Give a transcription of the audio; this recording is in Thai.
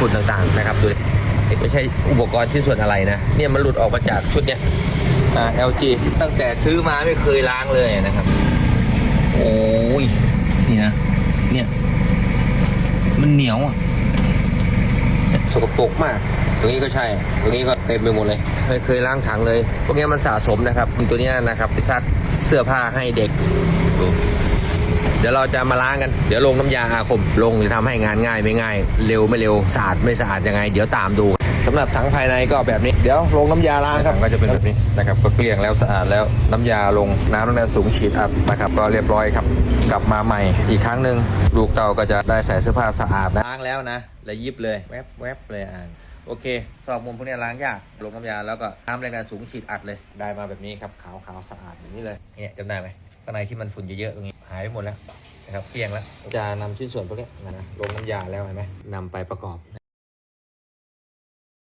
ฝุ่นต่างๆนะครับดูดิไม่ใช่อุปกรณ์ชิ้นส่วนอะไรนะ เนี่ยมันหลุดออกมาจากชุดเนี้ยอ่า LG ตั้งแต่ซื้อมาไม่เคยล้างเลยนะครับ โอ้ยนี่นะเนี่ย มันเหนียวอะสกปรกมาก ตรงนี้ก็ใช่ ตรงนี้ก็เต็มไปหมดเลยไม่เคยล้างถังเลย พวกนี้มันสะสมนะครับตัวนี้นะครับไปซักเสื้อผ้าให้เด็กดู เดี๋ยวเราจะมาล้างกัน เดี๋ยวลงน้ำยาอาคม ลงจะทำให้งานง่ายไม่ง่าย เร็วไม่เร็วสะอาดไม่สะอาดยังไง เดี๋ยวตามดูสำหรับถังภายในก็แบบนี้ เดี๋ยวลงน้ำยาล้างครับก็จะเป็นแบบนี้นะครับ ก็เกลี้ยงแล้วสะอาดแล้วน้ำยาลงน้ำน้ำแรงสูงฉีดอัดนะครับ ก็เรียบร้อยครับ กลับมาใหม่อีกครั้งหนึ่งลูกเต่าก็จะได้ใส่เสื้อผ้าสะอาดนะล้างแล้วนะแล้วยิบเลยแวบแวบเลยอ่านโอเคสอบมุมพวกนี้ล้างยาก ลงน้ำยาแล้วก็น้ำแรงดันสูงฉีดอัดเลย ได้มาแบบนี้ครับ ขาวขาวสะอาดแบบนี้เลย เนี่ยจำได้ไหม ข้างในที่มันฝุ่นเยอะๆตรงนี้หายไปหมดแล้วนะครับเกลี้ยงแล้วจะนำชิ้นส่วนพวกนี้นะลงน้ำยาแล้วเห็นไหมนำไปประกอบ